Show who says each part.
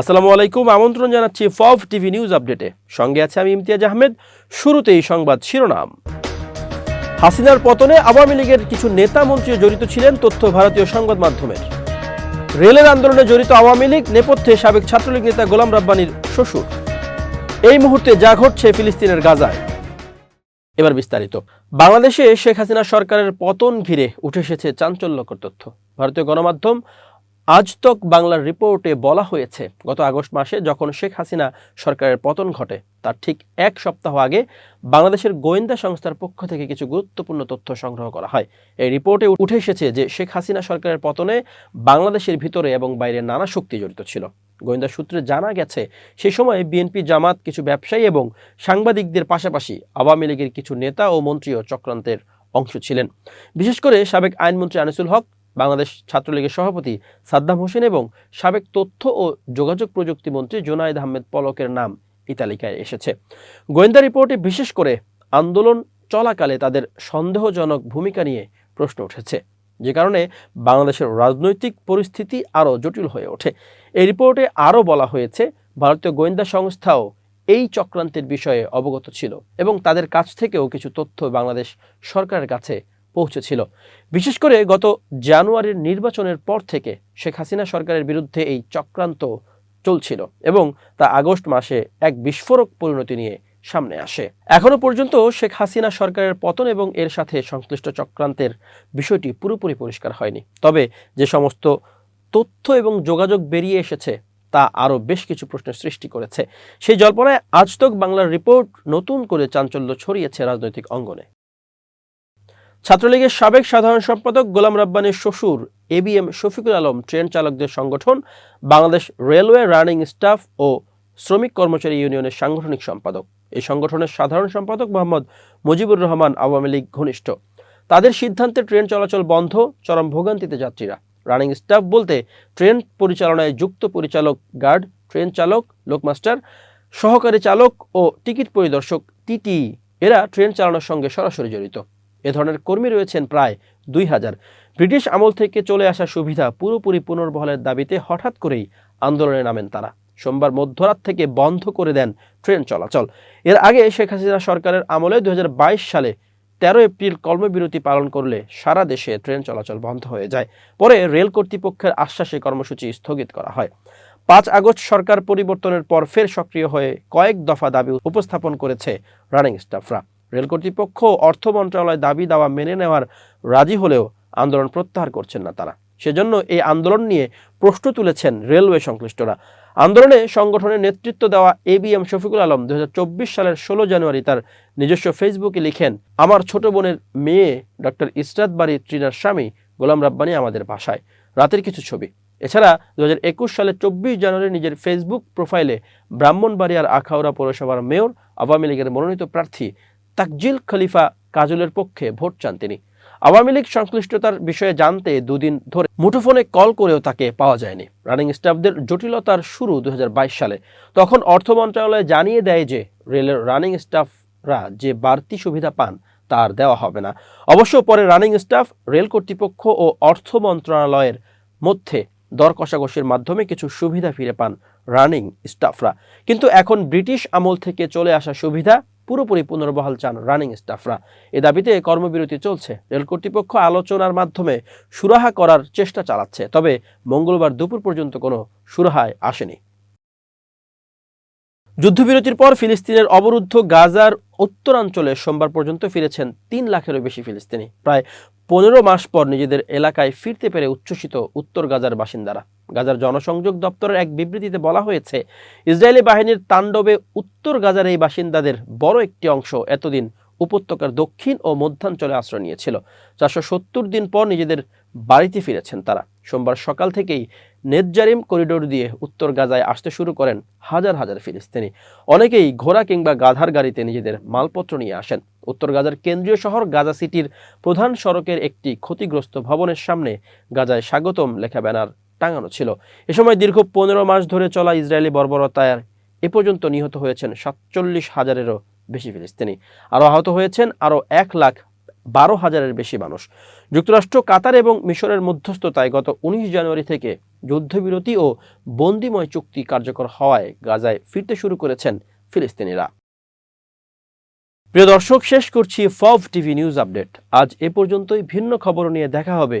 Speaker 1: আসসালামু আলাইকুম, আমন্ত্রণ জানাচ্ছি ফভ টিভি নিউজ আপডেটে। সঙ্গে আছে আমি ইমতিয়াজ আহমেদ। শুরুতেই সংবাদ শিরোনাম। হাসিনার পতনে আওয়ামী লীগের কিছু নেতা মন্ত্রী জড়িত ছিলেন তথ্য ভারতীয় সংবাদ মাধ্যমের। রেলের আন্দোলনে জড়িত আওয়ামী লীগ নেপথ্যে সাবেক ছাত্রলীগ নেতা গোলাম রাব্বানির শ্বশুর। এই মুহূর্তে যা ঘটছে ফিলিস্তিনের গাজায়। এবার বিস্তারিত। বাংলাদেশে শেখ হাসিনা সরকারের পতন ঘিরে উঠে এসেছে চাঞ্চল্যকর তথ্য। ভারতীয় গণমাধ্যম আজ তক বাংলার রিপোর্টে বলা হয়েছে, গত আগস্ট মাসে যখন শেখ হাসিনা সরকারের পতন ঘটে, তার ঠিক এক সপ্তাহ আগে বাংলাদেশের গোয়েন্দা সংস্থার পক্ষ থেকে কিছু গুরুত্বপূর্ণ তথ্য সংগ্রহ করা হয়। এই রিপোর্টে উঠে এসেছে যে, শেখ হাসিনা সরকারের পতনে বাংলাদেশের ভিতরে এবং বাইরে নানা শক্তি জড়িত ছিল। গোয়েন্দা সূত্রে জানা গেছে সেই সময় বিএনপি, জামাত, কিছু ব্যবসায়ী এবং সাংবাদিকদের পাশাপাশি আওয়ামী লীগের কিছু নেতা ও মন্ত্রীও চক্রান্তের অংশ ছিলেন। বিশেষ করে সাবেক আইনমন্ত্রী আনিসুল হক বাংলাদেশ ছাত্রলীগের সভাপতি সাদ্দাম হোসেন এবং সাবেক তথ্য ও যোগাযোগ প্রযুক্তি মন্ত্রী জোনায়েদ আহমেদ পলকের নাম এই তালিকায় এসেছে। গোয়েন্দা রিপোর্টে বিশেষ করে আন্দোলন চলাকালে তাদের সন্দেহজনক ভূমিকা নিয়ে প্রশ্ন উঠেছে। যে কারণে বাংলাদেশের রাজনৈতিক পরিস্থিতি আরও জটিল হয়ে ওঠে। এই রিপোর্টে আরও বলা হয়েছে, ভারতীয় গোয়েন্দা সংস্থাও এই চক্রান্তের বিষয়ে অবগত ছিল এবং তাদের কাছ থেকেও কিছু তথ্য বাংলাদেশ সরকারের কাছে পৌঁছেছিল। বিশেষ করে গত জানুয়ারির নির্বাচনের পর থেকে শেখ হাসিনা সরকারের বিরুদ্ধে এই চক্রান্ত চলছিল এবং তা আগস্ট মাসে এক বিস্ফোরক পরিণতি নিয়ে সামনে আসে। এখনও পর্যন্ত শেখ হাসিনা সরকারের পতন এবং এর সাথে সংশ্লিষ্ট চক্রান্তের বিষয়টি পুরোপুরি পরিষ্কার হয়নি। তবে যে সমস্ত তথ্য এবং যোগাযোগ বেরিয়ে এসেছে, তা আরও বেশ কিছু প্রশ্নের সৃষ্টি করেছে। সেই জল্পনায় আজতক বাংলার রিপোর্ট নতুন করে চাঞ্চল্য ছড়িয়েছে রাজনৈতিক অঙ্গনে। ছাত্রলীগের সাবেক সাধারণ সম্পাদক গোলাম রাব্বানির শ্বশুর, A B M Shafiqul Alam train চালকদের সংগঠন, বাংলাদেশ রেলওয়ে রানিং স্টাফ ও শ্রমিক কর্মচারী ইউনিয়নের সাংগঠনিক সম্পাদক। এই সংগঠনের সাধারণ সম্পাদক মোহাম্মদ মুজিবুর রহমান আওয়ামী লীগ ঘনিষ্ঠ। তাদের সিদ্ধান্তে ট্রেন চলাচল বন্ধ, চরম ভোগান্তিতে যাত্রীরা। রানিং স্টাফ বলতে ট্রেন পরিচালনায় যুক্ত পরিচালক গার্ড, ট্রেন চালক, লোকমাস্টার, সহকারী চালক ও টিকিট পরিদর্শক, টিটি। এরা ট্রেন চালানোর সঙ্গে সরাসরি জড়িত। এ ধরনের কর্মী রয়েছেন প্রায় দুই হাজার। ব্রিটিশ আমল থেকে চলে আসা সুবিধা পুরোপুরি পুনর্বহলের দাবিতে হঠাৎ করেই আন্দোলনে নামেন তারা। সোমবার মধ্যরাত থেকে বন্ধ করে দেন ট্রেন চলাচল। এর আগে শেখ হাসিনা সরকারের আমলে দু হাজার বাইশ সালে তেরো এপ্রিল কর্মবিরতি পালন করলে সারা দেশে ট্রেন চলাচল বন্ধ হয়ে যায়। পরে রেল কর্তৃপক্ষের আশ্বাসে কর্মসূচি স্থগিত করা হয়। পাঁচ আগস্ট সরকার পরিবর্তনের পর ফের সক্রিয় হয়ে কয়েক দফা দাবি উপস্থাপন করেছে রানিং স্টাফরা। রেল কর্তৃপক্ষ অর্থ মন্ত্রণালয় দাবি দাওয়া মেনে নেওয়ার রাজি হলেও আন্দোলন প্রত্যাহার করছেন না তারা। সেজন্য এই আন্দোলন নিয়ে প্রশ্ন তুলেছেন রেলওয়ে সংশ্লিষ্টরা। আন্দোলনে সংগঠনের নেতৃত্ব দেওয়া A B M Shafiqul Alam দুহাজার চব্বিশ সালের ষোলো জানুয়ারি তার নিজস্ব ফেসবুকে লিখেন, আমার ছোট বোনের মেয়ে ডক্টর ইসরাত বাড়ি ট্রিনার স্বামী গোলাম রাব্বানি আমাদের বাসায়। রাতের কিছু ছবি। এছাড়া দু হাজার একুশ সালের চব্বিশ জানুয়ারি নিজের ফেসবুক প্রোফাইলে ব্রাহ্মণবাড়িয়ার আখাউড়া পৌরসভার মেয়র, আওয়ামী লীগের মনোনীত প্রার্থী তাকজিল খলিফা কাজলের পক্ষে ভোট চান তিনি। আওয়ামী লীগ সংশ্লিষ্টতার বিষয়ে জানতে দুদিন ধরে মুঠোফোনে কল করেও তাকে পাওয়া যায়নি। রানিং স্টাফদের জটিলতার শুরু দুই হাজার বাইশ সালে। তখন অর্থ মন্ত্রণালয় জানিয়ে দেয় যে, রেলের রানিং স্টাফরা যে বাড়তি সুবিধা পান তার দেওয়া হবে না। অবশ্য পরে রানিং স্টাফ, রেল কর্তৃপক্ষ ও অর্থ মন্ত্রণালয়ের মধ্যে দর কষাকষির মাধ্যমে কিছু সুবিধা ফিরে পান রানিং স্টাফরা। কিন্তু এখন ব্রিটিশ আমল থেকে চলে আসা সুবিধা পুরোপুরি পুনর্বহাল চান রানিং স্টাফরা। এ দাবিতে কর্মবিরতি চলছে। রেল কর্তৃপক্ষ আলোচনার মাধ্যমে সুরাহা করার চেষ্টা চালাচ্ছে, তবে মঙ্গলবার দুপুর পর্যন্ত কোনো সুরাহায় আসেনি। যুদ্ধবিরতির পর ফিলিস্তিনের অবরুদ্ধ গাজার উত্তরাঞ্চলে সোমবার পর্যন্ত ফিরেছেন তিন লাখেরও বেশি ফিলিস্তিনি। প্রায় পনেরো মাস পর নিজেদের এলাকায় ফিরতে পেরে উচ্ছ্বসিত উত্তর গাজার বাসিন্দারা। গাজার জনসংযোগ দপ্তরের এক বিবৃতিতে বলা হয়েছে, ইসরায়েলি বাহিনীর তাণ্ডবে উত্তর গাজার এই বাসিন্দাদের বড় একটি অংশ এতদিন উপত্যকার দক্ষিণ ও মধ্যাঞ্চলে আশ্রয় নিয়েছিল। চারশো সত্তর দিন পর নিজেদের বাড়িতে ফিরেছেন তারা। সোমবার সকাল থেকেই নেতজারিম করিডোর দিয়ে উত্তর গাজায় আসতে শুরু করেন হাজার হাজার ফিলিস্তিনি। অনেকেই ঘোড়া কিংবা গাধার গাড়িতে নিজেদের মালপত্র নিয়ে আসেন। উত্তর গাজার কেন্দ্রীয় শহর গাজা সিটির প্রধান সড়কের একটি ক্ষতিগ্রস্ত ভবনের সামনে গাজায় স্বাগতম লেখা ব্যানার টাঙানো ছিল। এ সময় দীর্ঘ পনেরো মাস ধরে চলা ইসরায়েলি বর্বরতায় এ পর্যন্ত নিহত হয়েছেন সাতচল্লিশ হাজারেরও বেশি ফিলিস্তিনি। আরও আহত হয়েছেন আরও এক লাখ বারো হাজারের বেশি মানুষ। যুক্তরাষ্ট্র, কাতার এবং মিশরের মধ্যস্থতায় গত উনিশ জানুয়ারি থেকে যুদ্ধবিরতি ও বন্দিময় চুক্তি কার্যকর হওয়ায় গাজায় ফিরতে শুরু করেছেন ফিলিস্তিনিরা। প্রিয় দর্শক, শেষ করছি ফভ টিভি নিউজ আপডেট। আজ এ পর্যন্তই। ভিন্ন খবর নিয়ে দেখা হবে